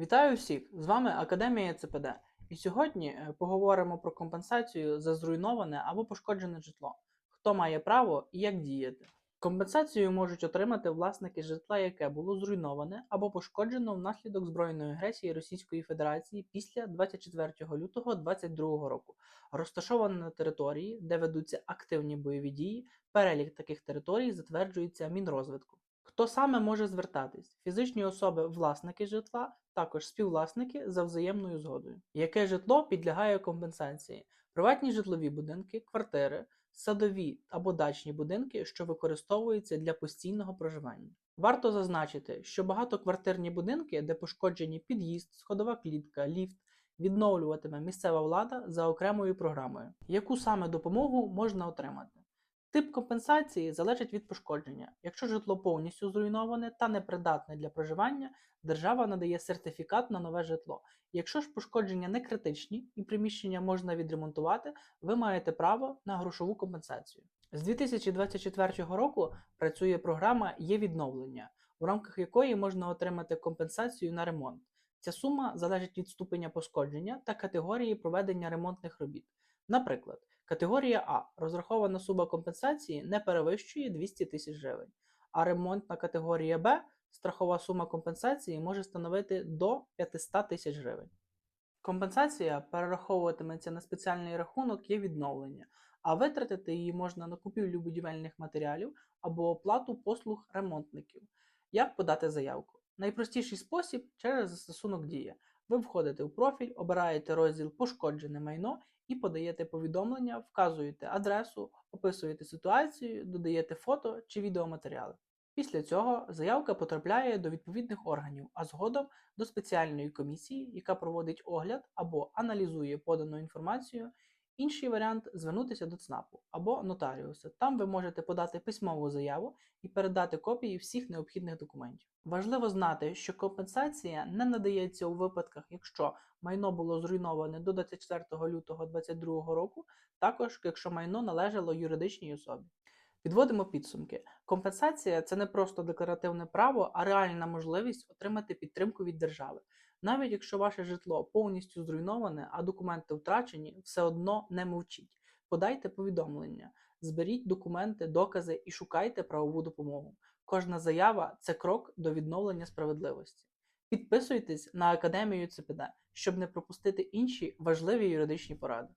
Вітаю всіх! З вами Академія ЦПД. І сьогодні е, поговоримо про компенсацію за зруйноване або пошкоджене житло. Хто має право і як діяти. Компенсацію можуть отримати власники житла, яке було зруйноване або пошкоджено внаслідок збройної агресії Російської Федерації після 24 лютого 2022 року, розташоване на території, де ведуться активні бойові дії. Перелік таких територій затверджується Мінрозвитку. Хто саме може звертатись? Фізичні особи, власники житла, також співвласники за взаємною згодою. Яке житло підлягає компенсації? Приватні житлові будинки, квартири, садові або дачні будинки, що використовуються для постійного проживання. Варто зазначити, що багатоквартирні будинки, де пошкоджені під'їзд, сходова клітка, ліфт, відновлюватиме місцева влада за окремою програмою. Яку саме допомогу можна отримати? Тип компенсації залежить від пошкодження. Якщо житло повністю зруйноване та непридатне для проживання, держава надає сертифікат на нове житло. Якщо ж пошкодження не критичні і приміщення можна відремонтувати, ви маєте право на грошову компенсацію. З 2024 року працює програма Є відновлення, в рамках якої можна отримати компенсацію на ремонт. Ця сума залежить від ступеня пошкодження та категорії проведення ремонтних робіт. Наприклад, категорія А розрахована сума компенсації не перевищує 200 тисяч гривень, а ремонтна категорія Б страхова сума компенсації може становити до 500 тисяч гривень. Компенсація перераховуватиметься на спеціальний рахунок є відновлення, а витратити її можна на купівлю будівельних матеріалів або оплату послуг ремонтників. Як подати заявку? Найпростіший спосіб через застосунок Дія. Ви входите у профіль, обираєте розділ Пошкоджене майно і подаєте повідомлення, вказуєте адресу, описуєте ситуацію, додаєте фото чи відеоматеріали. Після цього заявка потрапляє до відповідних органів, а згодом до спеціальної комісії, яка проводить огляд або аналізує подану інформацію. Інший варіант звернутися до ЦНАПу або нотаріуса. Там ви можете подати письмову заяву і передати копії всіх необхідних документів. Важливо знати, що компенсація не надається у випадках, якщо майно було зруйноване до 24 лютого 2022 року, також якщо майно належало юридичній особі. Підводимо підсумки. Компенсація це не просто декларативне право, а реальна можливість отримати підтримку від держави. Навіть якщо ваше житло повністю зруйноване, а документи втрачені, все одно не мовчіть. Подайте повідомлення, зберіть документи, докази і шукайте правову допомогу. Кожна заява це крок до відновлення справедливості. Підписуйтесь на Академію ЦПД, щоб не пропустити інші важливі юридичні поради.